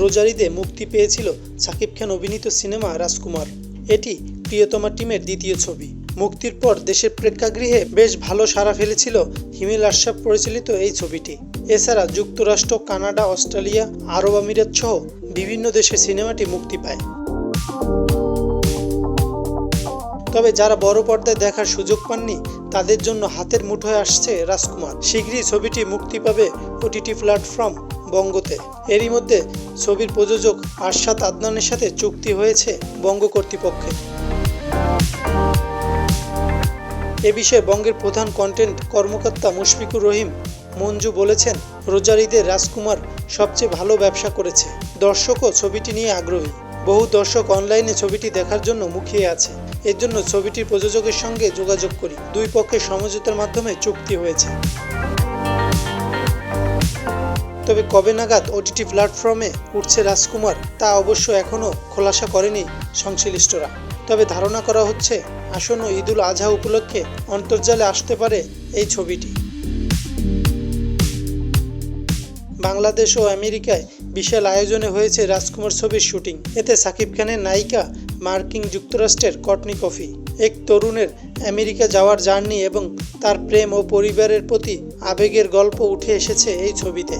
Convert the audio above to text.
রোজারিদে মুক্তি পেয়েছিল সাকিব খান অভিনীত সিনেমা রাজকুমার। এটি প্রিয়তমা টিমের দ্বিতীয় ছবি। মুক্তির পর দেশের প্রেক্ষাগৃহে বেশ ভালো সাড়া ফেলেছিল হিমেল আশরাফ পরিচালিত এই ছবিটি। এছাড়া যুক্তরাষ্ট্র, কানাডা, অস্ট্রেলিয়া, আরব আমিরাত সহ বিভিন্ন দেশে সিনেমাটি মুক্তি পায়। তবে যারা বড় পর্দায় দেখার সুযোগ পাননি, তাদের জন্য হাতের মুঠোয় আসছে রাজকুমার। শীঘ্রই ছবিটি মুক্তি পাবে ওটিটি প্ল্যাটফর্ম বঙ্গতে। এরই মধ্যে ছবির প্রযোজক আরশাদ আদনানের সাথে চুক্তি হয়েছে বঙ্গ কর্তৃপক্ষের। এ বিষয়ে বঙ্গের প্রধান কন্টেন্ট কর্মকর্তা মুশফিকুর রহিম মঞ্জু বলেছেন রোজারিদের রাজকুমার সবচেয়ে ভালো ব্যবসা করেছে। দর্শকও ছবিটি নিয়ে আগ্রহী। বহু দর্শক অনলাইনে ছবিটি দেখার জন্য মুখিয়ে আছে। এর জন্য ছবিটির প্রযোজকের সঙ্গে যোগাযোগ করি। দুই পক্ষের সমঝোতার মাধ্যমে চুক্তি হয়েছে। তবে কবে নাগাদ ওটিটি প্ল্যাটফর্মে উঠছে রাজকুমার, তা অবশ্য এখনও খোলাসা করেনি সংশ্লিষ্টরা। তবে ধারণা করা হচ্ছে, আসন্ন ঈদুল আজহা উপলক্ষে অন্তর্জালে আসতে পারে এই ছবিটি। বাংলাদেশ ও আমেরিকায় বিশাল আয়োজনে হয়েছে রাজকুমার ছবির শুটিং। এতে সাকিব খানের নায়িকা, মার্কিন যুক্তরাষ্ট্রের কটনি কফি, এক তরুণের আমেরিকা যাওয়ার জার্নি এবং তার প্রেম ও পরিবারের প্রতি আবেগের গল্প উঠে এসেছে এই ছবিতে।